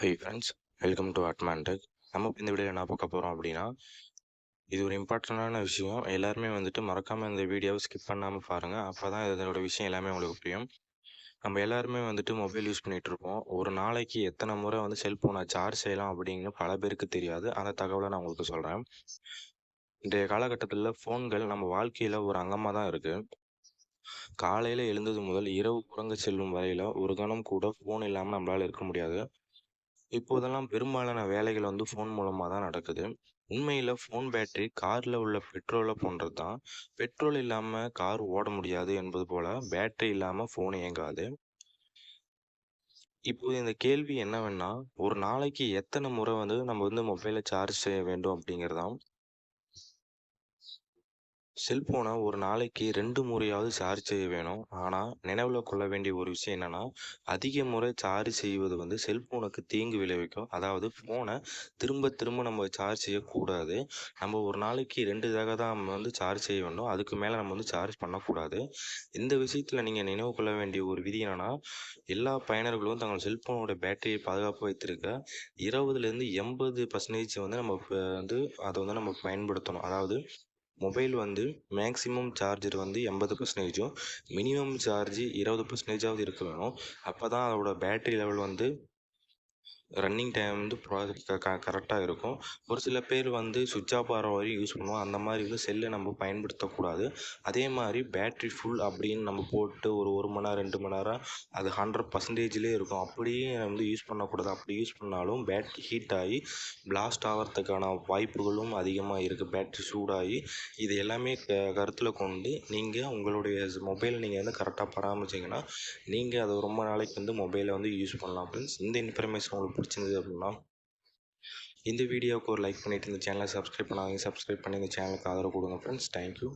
Hi friends welcome to Admantech நம்ம இந்த வீடியோவில் என்ன பார்க்க போகிறோம் அப்படின்னா இது ஒரு இம்பார்ட்டண்ட்டான விஷயம். எல்லாருமே வந்துட்டு மறக்காமல் இந்த வீடியோவை ஸ்கிப் பண்ணாமல் பாருங்கள் அப்போ தான் இதோட விஷயம் எல்லாமே உங்களுக்கு புரியும். நம்ம எல்லாருமே வந்துட்டு மொபைல் யூஸ் பண்ணிகிட்டு இருப்போம். ஒரு நாளைக்கு எத்தனை முறை வந்து செல்ஃபோனை சார்ஜ் செய்யலாம் அப்படிங்கிற பல பேருக்கு தெரியாது. அந்த தகவலை நான் உங்களுக்கு சொல்கிறேன் இன்றைய காலகட்டத்தில் ஃபோன்கள் நம்ம வாழ்க்கையில் ஒரு அங்கமாக தான் இருக்குது காலையில் எழுந்தது முதல் இரவு உறங்க செல்லும் வரையில் ஒரு கணம் கூட ஃபோன் இல்லாமல் நம்மளால் இருக்க முடியாது. இப்போதெல்லாம் பெரும்பாலான வேலைகள் வந்து ஃபோன் மூலமாக தான் நடக்குது. உண்மையில் ஃபோன் பேட்டரி காரில் உள்ள பெட்ரோலை போன்றது தான். பெட்ரோல் இல்லாமல் கார் ஓட முடியாது என்பது போல் பேட்டரி இல்லாமல் ஃபோன் இயங்காது. இப்போது இந்த கேள்வி என்னவென்னா ஒரு நாளைக்கு எத்தனை முறை வந்து நம்ம வந்து மொபைலை சார்ஜ் செய்ய வேண்டும் அப்படிங்கிறதான் செல்ஃபோனை ஒரு நாளைக்கு ரெண்டு முறையாவது சார்ஜ் செய்ய வேணும். ஆனால் நினைவில் கொள்ள வேண்டிய ஒரு விஷயம் என்னென்னா அதிக முறை சார்ஜ் செய்வது வந்து செல்ஃபோனுக்கு தீங்கு விளைவிக்கும். அதாவது ஃபோனை திரும்ப திரும்ப நம்ம சார்ஜ் செய்யக்கூடாது. நம்ம ஒரு நாளைக்கு ரெண்டு தடவை தான் நம்ம வந்து சார்ஜ் செய்ய வேண்டும். அதுக்கு மேலே நம்ம வந்து சார்ஜ் பண்ணக்கூடாது. இந்த விஷயத்தில் நீங்கள் நினைவு கொள்ள வேண்டிய ஒரு விதி என்னென்னா எல்லா பயனர்களும் தங்கள் செல்ஃபோனோட பேட்டரியை பாதுகாப்பு வைத்திருக்க இருபதுலேருந்து எண்பது பர்சன்டேஜ் வந்து நம்ம வந்து அதை வந்து நம்ம பயன்படுத்தணும். அதாவது மொபைல் வந்து மேக்ஸிமம் சார்ஜர் வந்து எண்பது பர்சன்டேஜும் மினிமம் சார்ஜ் இருபது பர்சன்டேஜாவது இருக்க வேணும். அப்போ தான் அதோட பேட்டரி லெவல் வந்து ரன்னிங் டைம் வந்து க கரெக்டாக இருக்கும். ஒரு சில பேர் வந்து சுவிட்ச் ஆஃப் ஆகிற வரையும் யூஸ் பண்ணுவோம் அந்த மாதிரி வந்து செல்லை நம்ம பயன்படுத்தக்கூடாது. அதே மாதிரி பேட்ரி ஃபுல் அப்படின்னு நம்ம போட்டு ஒரு ஒரு மணி நேரம் ரெண்டு மணி நேரம் அது ஹண்ட்ரட் பர்சன்டேஜ்லேயே இருக்கும். அப்படியே வந்து யூஸ் பண்ணக்கூடாது. அப்படி யூஸ் பண்ணாலும் பேட்ரி ஹீட் ஆகி பிளாஸ்ட் ஆகிறதுக்கான வாய்ப்புகளும் அதிகமாக இருக்குது பேட்ரி சூடாகி இது எல்லாமே க கருத்தில் கொண்டு நீங்கள் உங்களுடைய மொபைலை நீங்கள் வந்து கரெக்டாக பராமரிச்சிங்கன்னா நீங்கள் அதை ரொம்ப நாளைக்கு வந்து மொபைலை வந்து யூஸ் பண்ணலாம். ஃப்ரெண்ட்ஸ் இந்த இன்ஃபர்மேஷன் உங்களுக்கு பிடிச்சிருந்தது அப்படின்னா இந்த வீடியோவுக்கு ஒரு லைக் பண்ணிவிட்டு இந்த சேனலை சப்ஸ்கிரைப் பண்ணாதீங்க. சப்ஸ்கிரைப் பண்ணி இந்த சேனலுக்கு ஆதரவு கொடுங்க ஃப்ரெண்ட்ஸ் தேங்க்யூ